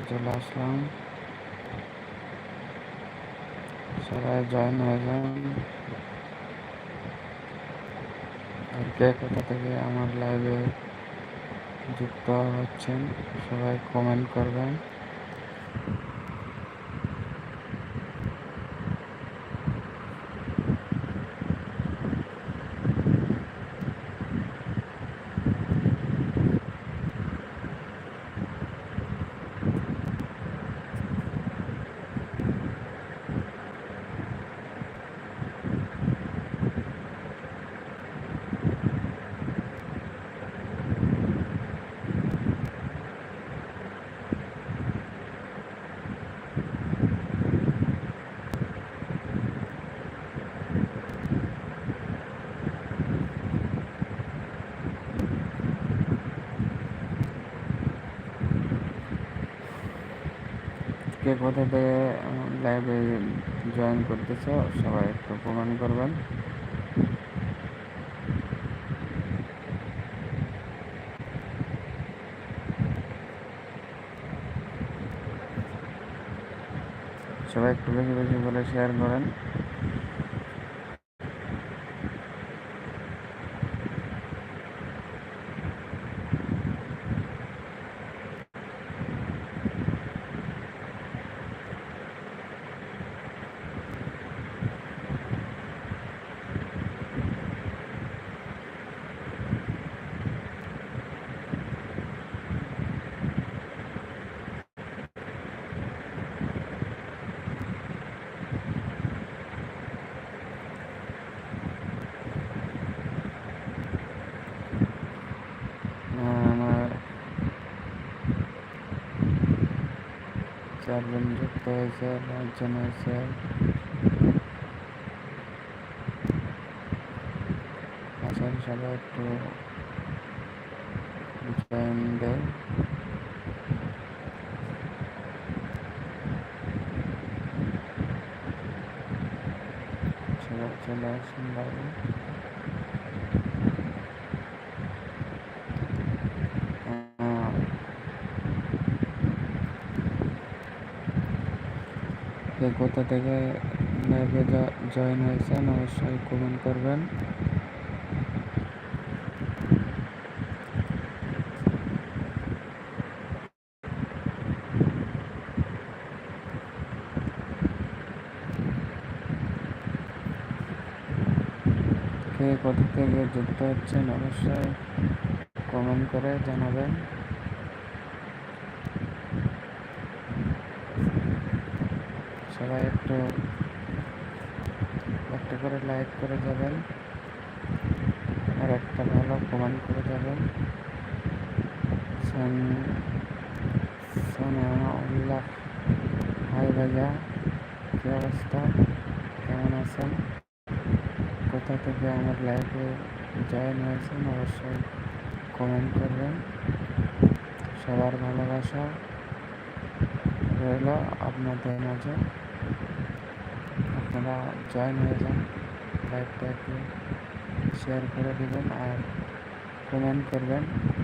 লাইভে চলে আসলাম সবাই জয়েন হয়ে যান আর কে কোথা থেকে আমার লাইভে যুক্ত হচ্ছেন সবাই কমেন্ট করবেন কে কোথা থেকে লাইভে জয়েন করতেছ, সবাই একটু প্রমাণ করবেন। সবাই একটু বেশি বেশি বলে শেয়ার করেন আমার চারজন যুক্ত হয়েছে পাঁচজন হয়েছে আসেন সবাই একটু জয়েন দেয় চলে আসুন বাইরে আহ, কে কোথা থেকে লাইভে জয়েন হয়েছেন, অবশ্যই কমেন্ট করবেন। কোথা থেকে যুক্ত হচ্ছেন, অবশ্যই কমেন্ট করে জানাবেন। সবাই একটু একটা করে লাইক করে যাবেন আর একটা ভালো কমেন্ট করে যাবেন। সান- সানাউল্লাহ হাই ভাইয়া, কি অবস্থা? কেমন আছেন? কোথা থেকে আমার লাইফে জয়েন হয়েছেন অবশ্যই কমেন্ট করবেন। সবার ভালোবাসা রইল আপনাদের মাঝে। আপনারা জয়েন হয়ে যান লাইভটা একটু শেয়ার করে দেবেন আর কমেন্ট করবেন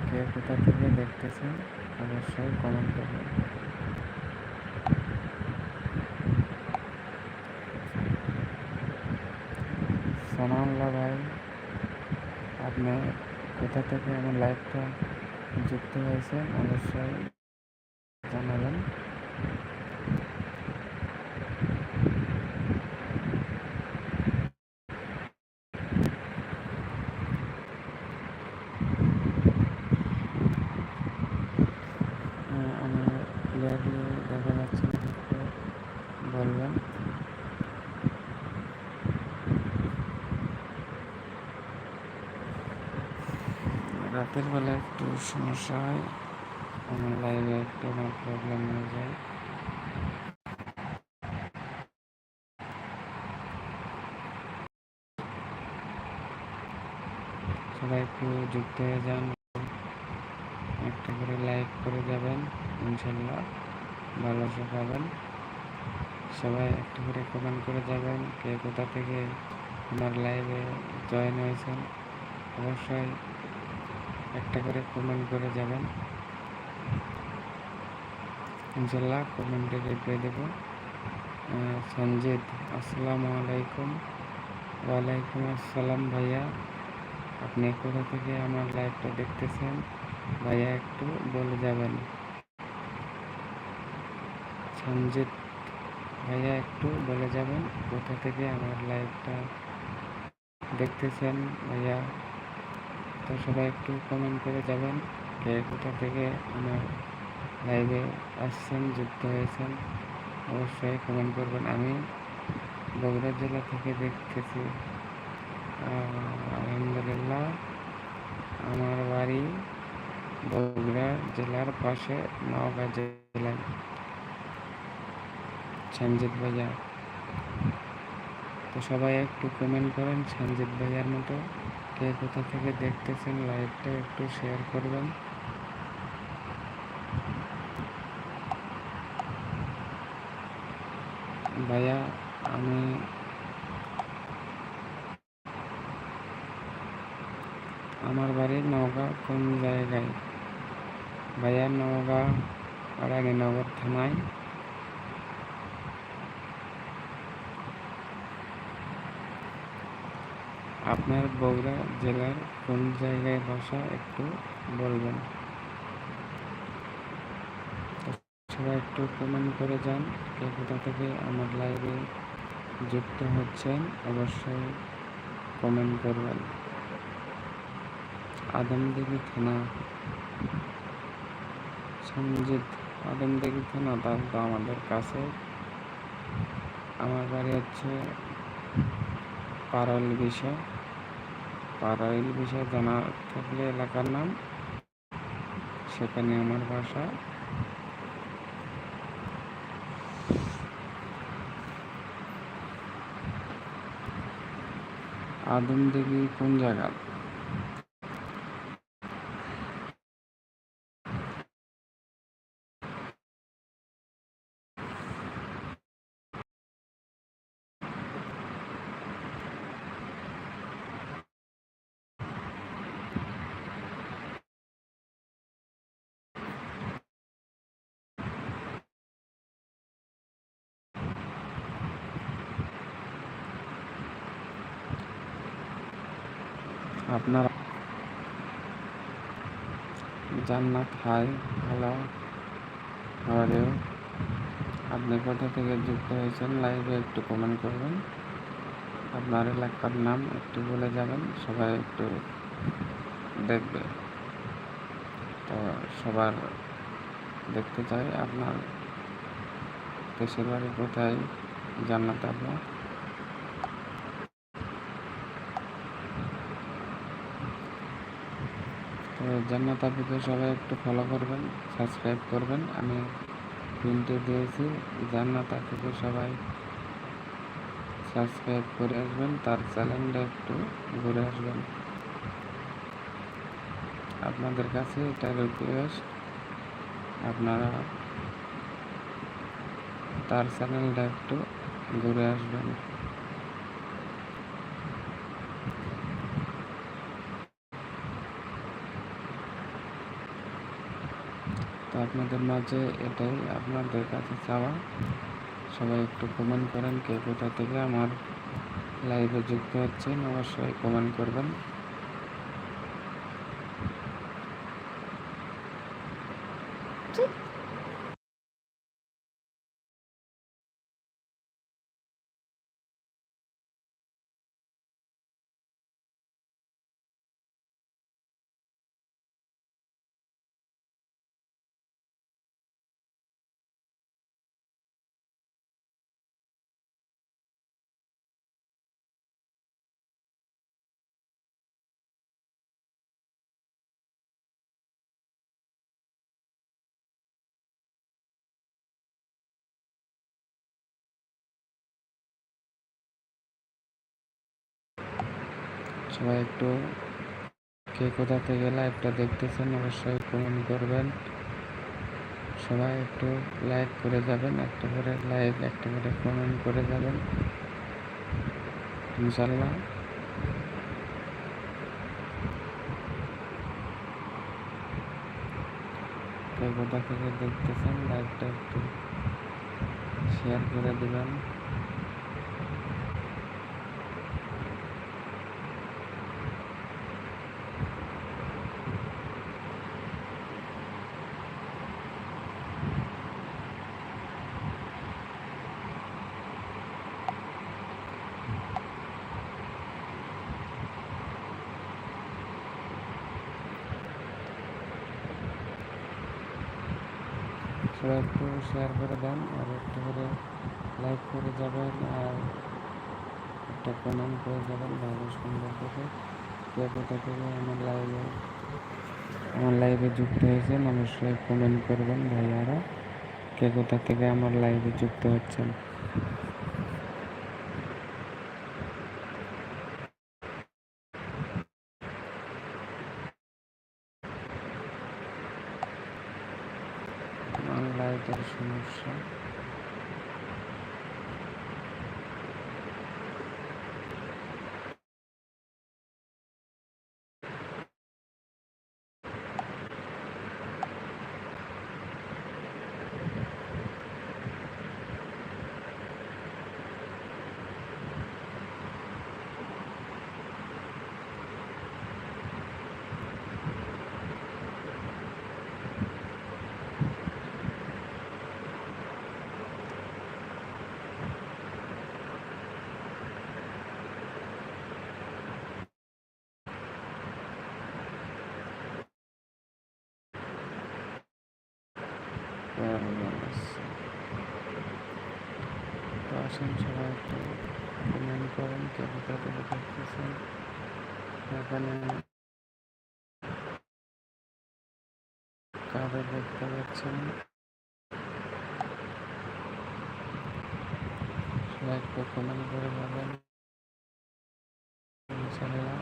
কে কোথা থেকে দেখতেছেন, অবশ্যই কমেন্ট করবেন। সানাউল্লাহ ভাই, আপনি কোথা থেকে আমার লাইভটা যুক্ত হয়েছে অবশ্যই জানাবেন আহ, আমার ক্লিয়ারলি দেখা যাচ্ছে না একটু বলবেন রাতের বেলা একটু সমস্যা হয় আমার লাইভে একটু আমার প্রবলেম হয়ে যায়। সবাই একটু যুক্ত হয়ে যান, একটা করে লাইক করে যাবেন ইনশাল্লাহ ভালোবাসা পাবেন। সবাই একটা করে কমেন্ট করে যাবেন, কে কোথা থেকে আমার লাইভে জয়েন হয়েছেন। অবশ্যই একটা করে কমেন্ট করে যাবেন। ইনশাল্লাহ কমেন্টে রিপ্লাই দেবো। সঞ্জিত, আসসালামু আলাইকুম। ওয়ালাইকুম আসসালাম ভাইয়া। আপনি কোথা থেকে আমার লাইভটা দেখতেছেন? ভাইয়া, একটু বলে যাবেন। সঞ্জিত, ভাইয়া, একটু বলে যাবেন কোথা থেকে আমার লাইভটা দেখতেছেন ভাইয়া? তো সবাই একটু কমেন্ট করে যাবেন কে কোথা থেকে আমার লাইভে আসছেন, যুক্ত হয়েছেন, অবশ্যই কমেন্ট করবেন। আমি বগুড়া জেলা থেকে দেখতেছি। আলহামদুলিল্লাহ, আমার বাড়ি বগুড়া জেলার পাশে নওগাঁ জেলায় সঞ্জিত ভাইয়া তো সবাই একটু কমেন্ট করেন সঞ্জিত ভাইয়ার মতো। কে কোথা থেকে দেখতেছেন লাইভটা একটু শেয়ার করবেন। ভাইয়া, আমি আমার বাড়ি নওগাঁ, কোন জায়গায়? ভাইয়া, নওগাঁ রানীনগর থানায়। আপনার বগুড়া জেলার কোন জায়গায় বাসা একটু বলবেন? সবাই একটু কমেন্ট করে যান কে কোথা থেকে আমার লাইভে যুক্ত হচ্ছেন, অবশ্যই কমেন্ট করবেন। আদমদিঘি থানা। সঞ্জিত আদমদিঘি থানা, তার তো আমাদের কাছে। আমার বাড়ি হচ্ছে পারল বিষয়। পারল বিষয়ে জানা থাকলে এলাকার নাম সেখানে আমার বাসা। আদম দেখি কোন জায়গা? আপনার জান্নাত হাই, হ্যালো হাওয়ারেও আপনি কোথা থেকে যুক্ত হয়েছেন? লাইভে একটু কমেন্ট করবেন। আপনার এলাকার নাম একটু বলে যাবেন, সবাই একটু দেখবে। তো সবার দেখতে চাই, আপনার দেশের বাড়ি কোথায়? জান্নাত আপনার তো জান্নাত আপুকে সবাই একটু ফলো করবেন সাবস্ক্রাইব করবেন। আমি পিনটি দিয়েছি, জান্নাত আপুকে সবাই সাবস্ক্রাইব করে আসবেন, তার চ্যানেলটা একটু ঘুরে আসবেন। আপনাদের কাছে এটা রিকোয়েস্ট আপনারা তার চ্যানেলটা একটু ঘুরে আসবেন। তো আপনাদের মাঝে এটাই আপনাদের কাছে চাওয়া। সবাই একটু কমেন্ট করেন কে কোথা থেকে আমার লাইভে যুক্ত হচ্ছেন, অবশ্যই কমেন্ট করবেন। সবাই একটু কে কোথা থেকে লাইভটা দেখতেছেন, অবশ্যই কমেন্ট করবেন। সবাই একটু লাইক করে যাবেন, একটা করে লাইক একটা করে কমেন্ট করে যাবেন। ইনশাল্লাহ কে কোথা থেকে দেখতেছেন লাইভটা একটু শেয়ার করে দিবেন। সবাই একটু শেয়ার করে দেন আর একটু করে লাইক করে যাবেন আর একটা কমেন্ট করে যাবেন ভালো সুন্দর করে কেউ কোথা থেকে আমার লাইভে আমার লাইভে যুক্ত হয়েছেন অবশ্যই কমেন্ট করবেন ভাইয়ারা। কে কোথা থেকে আমার লাইভে যুক্ত হচ্ছেন আমার লাইটের সমস্যা তো আসেন সবাই একটু কমেন্ট করেন কে কোথা দেখতেছেন এখানে কাদের দেখতে পাচ্ছেন সবাই একটু কমেন্ট করে যাবেন ইনশাআল্লাহ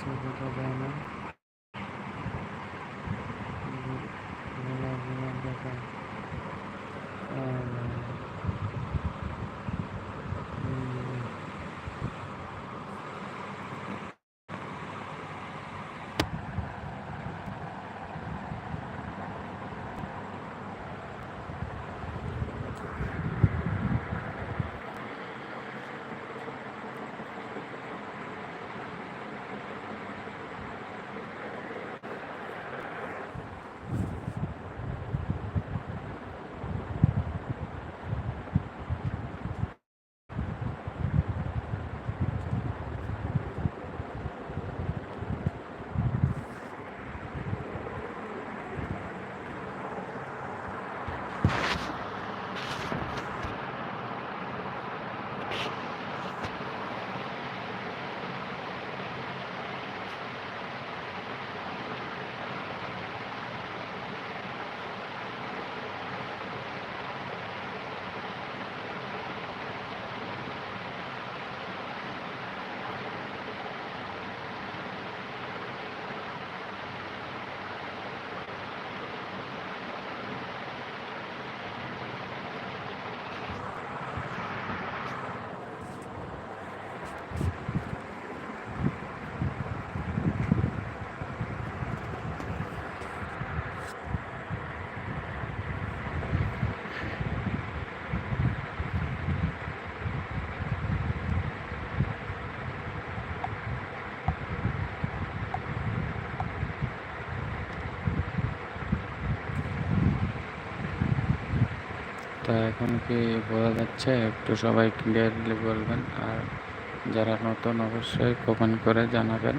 কিছু বোঝা যায় না গোলাগুলো তা এখন কি বোঝা যাচ্ছে? একটু সবাই ক্লিয়ারলি বলবেন। আর যারা নতুন অবশ্যই কমেন্ট করে জানাবেন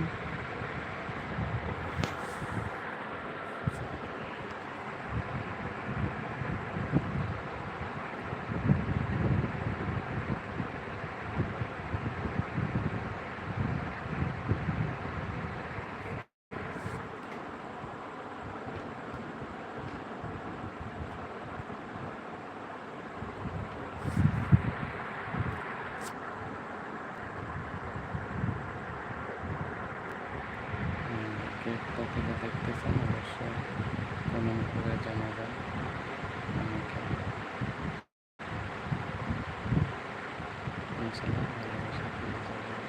হুম, কে কোথা থেকে দেখতেছেন অবশ্যই কমেন্ট করে জানাবেন আমাকে ইনশাল্লাহ ভালোবাসা পেয়ে যাবেন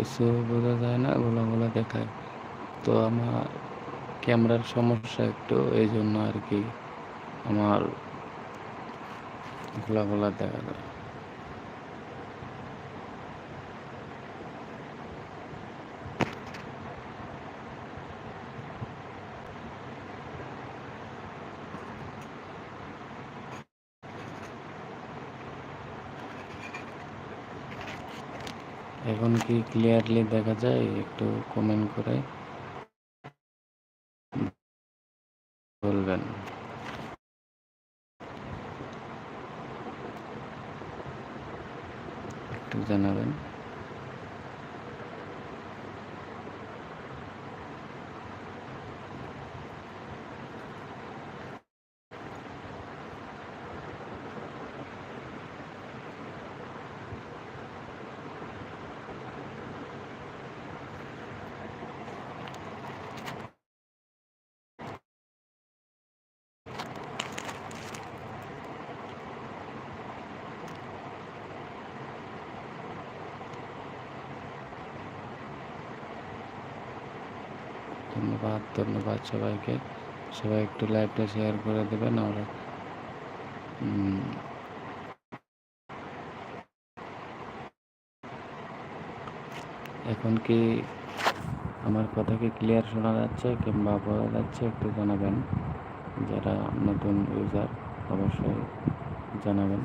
কিছু বোঝা যায় না গোলা গোলা দেখায়। তো আমার ক্যামেরার সমস্যা একটু এই জন্য আর কি আমার গোলা গোলা দেখা যায় এখন কি ক্লিয়ারলি দেখা যায়? একটু কমেন্ট করে। ধন্যবাদ ধন্যবাদ সবাইকে। সবাই একটু লাইভটা শেয়ার করে দেবেন, আমরা এখন কি আমার কথা কি ক্লিয়ার শোনা যাচ্ছে কিংবা বোঝা যাচ্ছে একটু জানাবেন। যারা নতুন ইউজার অবশ্যই জানাবেন।